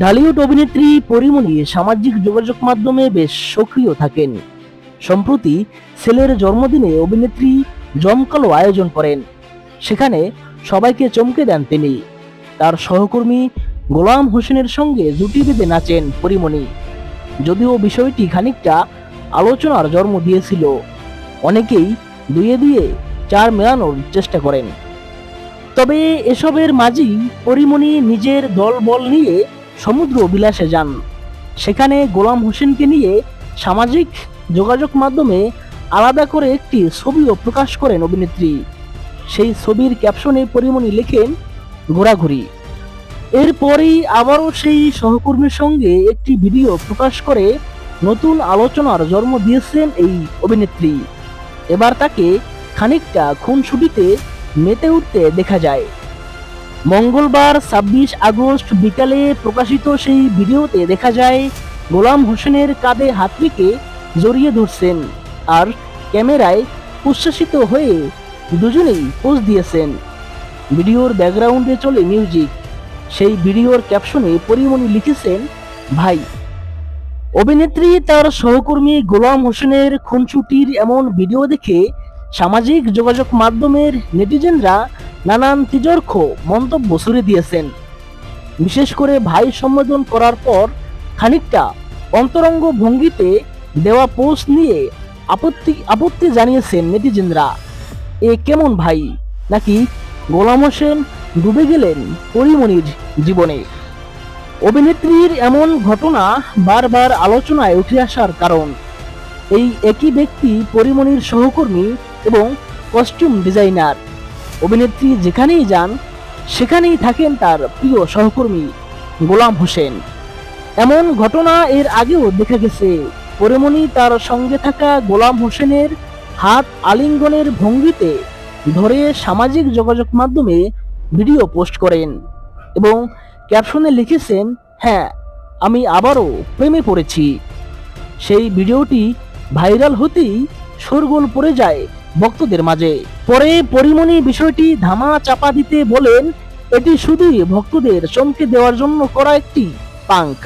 ঢালিউড অভিনেত্রী পরিমণি সামাজিক যোগাযোগ মাধ্যমে বেশ সক্রিয় থাকেন। সম্প্রতি ছেলের জন্মদিনে অভিনেত্রী জমকালো আয়োজন করেন। সেখানে সবাইকে চমকে দেন তিনি। তার সহকর্মী গোলাম হোসেনের সঙ্গে জুটি বেঁধে নাচেন পরিমণি। যদিও বিষয়টি খানিকটা আলোচনার জন্ম দিয়েছিল, অনেকেই দুয়ে দিয়ে চার মেলানোর চেষ্টা করেন। তবে এসবের মাঝেই পরিমণি নিজের দলবল নিয়ে সমুদ্র অভিলাষে যান। সেখানে গোলাম হোসেনকে নিয়ে সামাজিক যোগাযোগ মাধ্যমে আলাদা করে একটি ছবিও প্রকাশ করেন অভিনেত্রী। সেই ছবির ক্যাপশনে পরিমণি লেখেন, ঘোরাঘুরি। এরপরেই আবারও সেই সহকর্মীর সঙ্গে একটি ভিডিও প্রকাশ করে নতুন আলোচনার জন্ম দিয়েছেন এই অভিনেত্রী। এবার তাকে খানিকটা খুনসুটিতে মেতে উঠতে দেখা যায়। মঙ্গলবার ছাব্বিশ আগস্ট বিকালে প্রকাশিত সেই ভিডিওতে দেখা যায়, গোলাম হোসেনের কাঁধে হাত জড়িয়ে ধরছেন আর ক্যামেরায় উচ্ছ্বাসিত হয়ে দুজনেই পোজ দিয়েছেন। ভিডিওর ব্যাকগ্রাউন্ডে চলে মিউজিক। সেই ভিডিওর ক্যাপশনে পরিমণি লিখেছেন, ভাই। অভিনেত্রী তার সহকর্মী গোলাম হোসেনের খুনছুটির এমন ভিডিও দেখে সামাজিক যোগাযোগ মাধ্যমের নেটিজেনরা নানান তিজর্খ মন্তব্য ছুড়ে দিয়েছেন। বিশেষ করে ভাই সম্বোধন করার পর খানিকটা অন্তরঙ্গ ভঙ্গিতে দেওয়া পোস্ট নিয়ে আপত্তি আপত্তি জানিয়েছেন নেটিজেনরা। এ কেমন ভাই? নাকি গোলাম হোসেন ডুবে গেলেন পরিমণির জীবনে? অভিনেত্রীর এমন ঘটনা বারবার আলোচনায় উঠে আসার কারণ। এই একই ব্যক্তি পরিমণির সহকর্মী এবং কস্টিউম ডিজাইনার অভিনেত্রী যেখানেই যান, সেখানেই থাকেন তার প্রিয় সহকর্মী গোলাম হোসেন। এমন ঘটনা এর আগেও দেখা গেছে। পরিমণি তার সঙ্গে থাকা গোলাম হোসেনের হাত আলিঙ্গনের ভঙ্গিতে ধরে সামাজিক যোগাযোগ মাধ্যমে ভিডিও পোস্ট করেন এবং ক্যাপশনে লিখেছেন হ্যাঁ আমি আবারও প্রেমে পড়েছি। সেই ভিডিওটি ভাইরাল হতেই শোরগোল পড়ে যায় ভক্তদের মাঝে। পরে পরিমণি বিষয়টি ধামা চাপা দিতে বলেন, এটি শুধুই ভক্তদের চমকে দেওয়ার জন্য করা একটি পাঙ্ক।